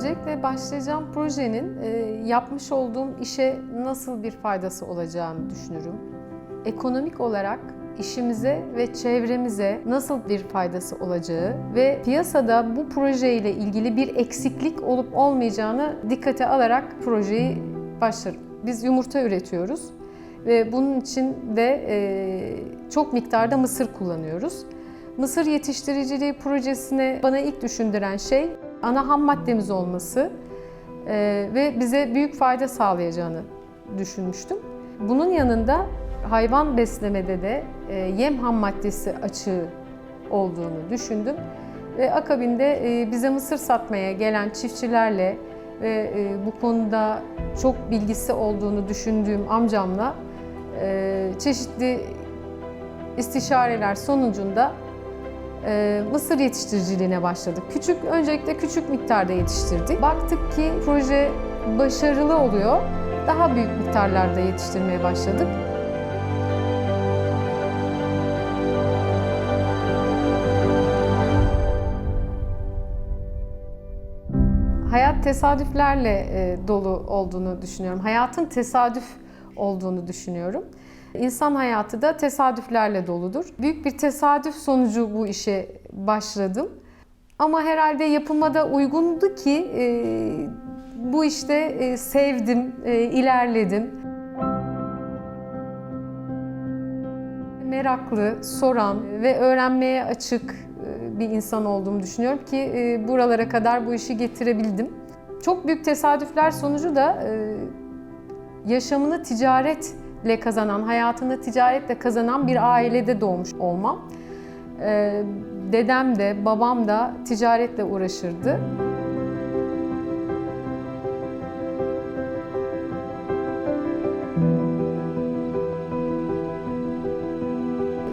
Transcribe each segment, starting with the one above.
Öncelikle başlayacağım projenin e, yapmış olduğum işe nasıl bir faydası olacağını düşünürüm. Ekonomik olarak işimize ve çevremize nasıl bir faydası olacağı ve piyasada bu projeyle ilgili bir eksiklik olup olmayacağını dikkate alarak projeyi başlarım. Biz yumurta üretiyoruz ve bunun için de e, çok miktarda mısır kullanıyoruz. Mısır yetiştiriciliği projesine bana ilk düşündüren şey ana ham maddemiz olması e, ve bize büyük fayda sağlayacağını düşünmüştüm. Bunun yanında hayvan beslemede de e, yem ham maddesi açığı olduğunu düşündüm. Ve akabinde e, bize mısır satmaya gelen çiftçilerle ve bu konuda çok bilgisi olduğunu düşündüğüm amcamla çeşitli istişareler sonucunda e, mısır yetiştiriciliğine başladık. Küçük, öncelikle küçük miktarda yetiştirdik. Baktık ki proje başarılı oluyor. Daha büyük miktarlarda yetiştirmeye başladık. Hayat tesadüflerle e, dolu olduğunu düşünüyorum. Hayatın tesadüf olduğunu düşünüyorum. İnsan hayatı da tesadüflerle doludur. Büyük bir tesadüf sonucu bu işe başladım. Ama herhalde yapıma da uygundu ki e, bu işte e, sevdim, e, ilerledim. Meraklı, soran ve öğrenmeye açık e, bir insan olduğumu düşünüyorum ki e, buralara kadar bu işi getirebildim. Çok büyük tesadüfler sonucu da e, yaşamını ticaretle kazanan, hayatını ticaretle kazanan bir ailede doğmuş olmam. Ee, Dedem de, babam da ticaretle uğraşırdı.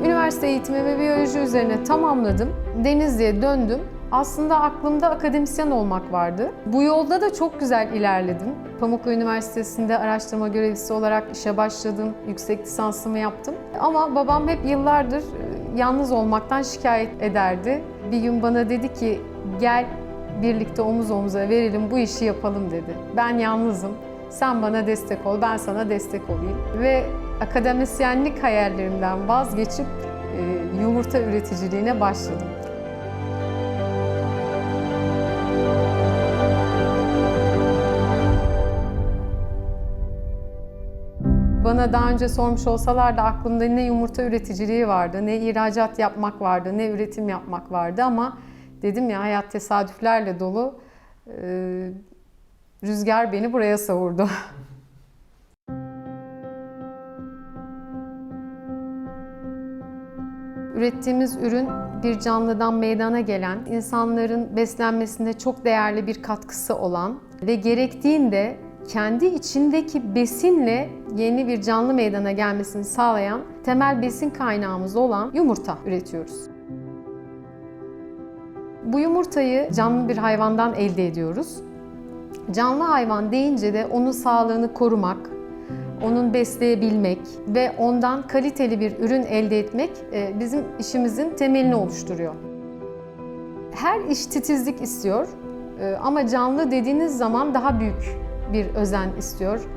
Üniversite eğitimi ve biyoloji üzerine tamamladım. Denizli'ye döndüm. Aslında aklımda akademisyen olmak vardı. Bu yolda da çok güzel ilerledim. Pamukkale Üniversitesi'nde araştırma görevlisi olarak işe başladım. Yüksek lisansımı yaptım. Ama babam hep yıllardır e, yalnız olmaktan şikayet ederdi. Bir gün bana dedi ki gel birlikte omuz omuza verelim bu işi yapalım dedi. Ben yalnızım. Sen bana destek ol, ben sana destek olayım. Ve akademisyenlik hayallerimden vazgeçip e, yumurta üreticiliğine başladım. Bana daha önce sormuş olsalar da aklımda ne yumurta üreticiliği vardı, ne ihracat yapmak vardı, ne üretim yapmak vardı ama dedim ya hayat tesadüflerle dolu. Ee, rüzgar beni buraya savurdu. Ürettiğimiz ürün bir canlıdan meydana gelen, insanların beslenmesinde çok değerli bir katkısı olan ve gerektiğinde kendi içindeki besinle yeni bir canlı meydana gelmesini sağlayan temel besin kaynağımız olan yumurta üretiyoruz. Bu yumurtayı canlı bir hayvandan elde ediyoruz. Canlı hayvan deyince de onun sağlığını korumak, onun besleyebilmek ve ondan kaliteli bir ürün elde etmek e, bizim işimizin temelini oluşturuyor. Her iş titizlik istiyor e, ama canlı dediğiniz zaman daha büyük bir özen istiyor.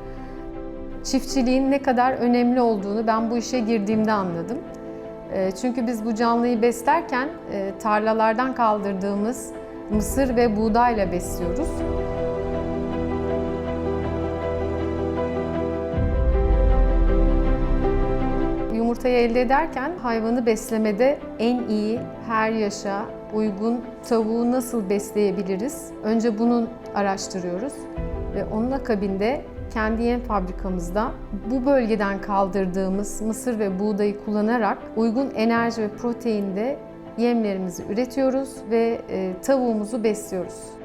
Çiftçiliğin ne kadar önemli olduğunu ben bu işe girdiğimde anladım. E, çünkü biz bu canlıyı beslerken tarlalardan kaldırdığımız mısır ve buğdayla besliyoruz. Yumurtayı elde ederken hayvanı beslemede en iyi, her yaşa uygun tavuğu nasıl besleyebiliriz? Önce bunun araştırıyoruz ve onun akabinde kendi yem fabrikamızda bu bölgeden kaldırdığımız mısır ve buğdayı kullanarak uygun enerji ve proteinde yemlerimizi üretiyoruz ve e, tavuğumuzu besliyoruz.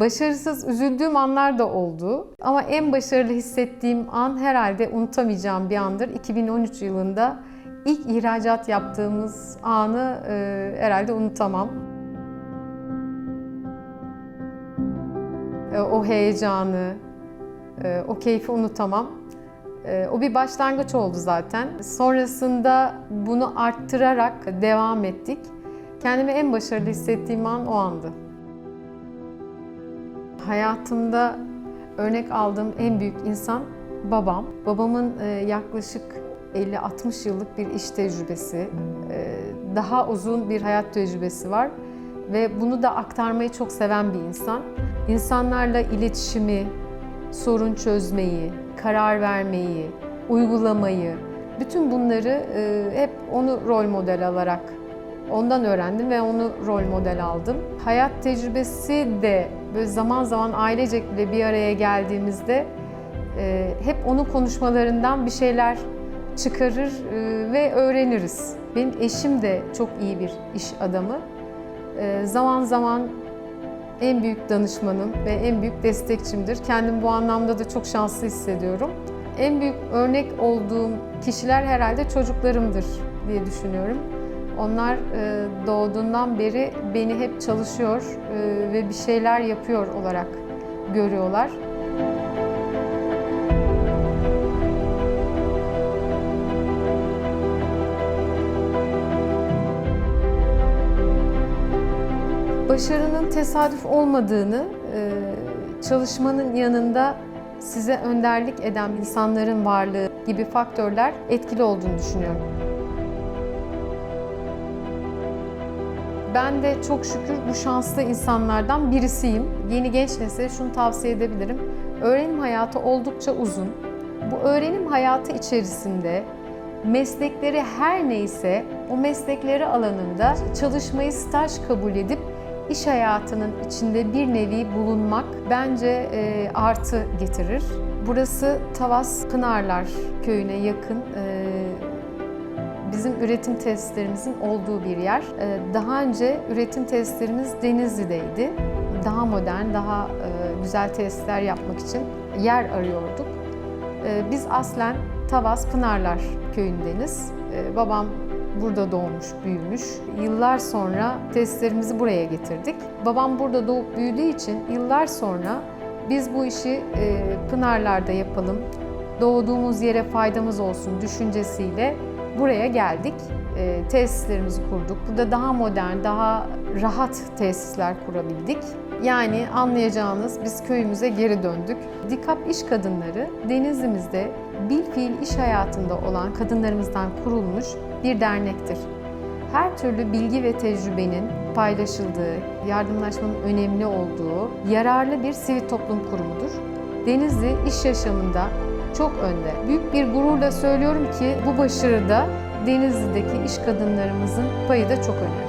Başarısız üzüldüğüm anlar da oldu. Ama en başarılı hissettiğim an herhalde unutamayacağım bir andır. 2013 yılında ilk ihracat yaptığımız anı e, herhalde unutamam. E, o heyecanı, e, o keyfi unutamam. E, o bir başlangıç oldu zaten. Sonrasında bunu arttırarak devam ettik. Kendimi en başarılı hissettiğim an o andı. Hayatımda örnek aldığım en büyük insan babam. Babamın e, yaklaşık 50-60 yıllık bir iş tecrübesi, e, daha uzun bir hayat tecrübesi var ve bunu da aktarmayı çok seven bir insan. İnsanlarla iletişimi, sorun çözmeyi, karar vermeyi, uygulamayı, bütün bunları e, hep onu rol model alarak ondan öğrendim ve onu rol model aldım. Hayat tecrübesi de böyle zaman zaman ailecek bile bir araya geldiğimizde e, hep onun konuşmalarından bir şeyler çıkarır e, ve öğreniriz. Benim eşim de çok iyi bir iş adamı. E, zaman zaman en büyük danışmanım ve en büyük destekçimdir. Kendimi bu anlamda da çok şanslı hissediyorum. En büyük örnek olduğum kişiler herhalde çocuklarımdır diye düşünüyorum. Onlar e, doğduğundan beri beni hep çalışıyor e, ve bir şeyler yapıyor olarak görüyorlar. Başarının tesadüf olmadığını, e, çalışmanın yanında size önderlik eden insanların varlığı gibi faktörler etkili olduğunu düşünüyorum. Ben de çok şükür bu şanslı insanlardan birisiyim. Yeni genç nesile şunu tavsiye edebilirim. Öğrenim hayatı oldukça uzun. Bu öğrenim hayatı içerisinde meslekleri her neyse o meslekleri alanında çalışmayı staj kabul edip iş hayatının içinde bir nevi bulunmak bence e, artı getirir. Burası Tavas Pınarlar köyüne yakın e, bizim üretim tesislerimizin olduğu bir yer. E, daha önce üretim tesislerimiz Denizli'deydi. Daha modern, daha e, güzel tesisler yapmak için yer arıyorduk. E, biz aslen Tavas Pınarlar köyündeniz. E, babam burada doğmuş, büyümüş. Yıllar sonra testlerimizi buraya getirdik. Babam burada doğup büyüdüğü için yıllar sonra biz bu işi e, Pınarlar'da yapalım, doğduğumuz yere faydamız olsun düşüncesiyle buraya geldik. E, tesislerimizi kurduk. Burada daha modern, daha rahat tesisler kurabildik. Yani anlayacağınız biz köyümüze geri döndük. Dikap İş Kadınları Denizli'mizde bilfiil iş hayatında olan kadınlarımızdan kurulmuş bir dernektir. Her türlü bilgi ve tecrübenin paylaşıldığı, yardımlaşmanın önemli olduğu yararlı bir sivil toplum kurumudur. Denizli iş yaşamında çok önde. Büyük bir gururla söylüyorum ki bu başarıda Denizli'deki iş kadınlarımızın payı da çok önemli.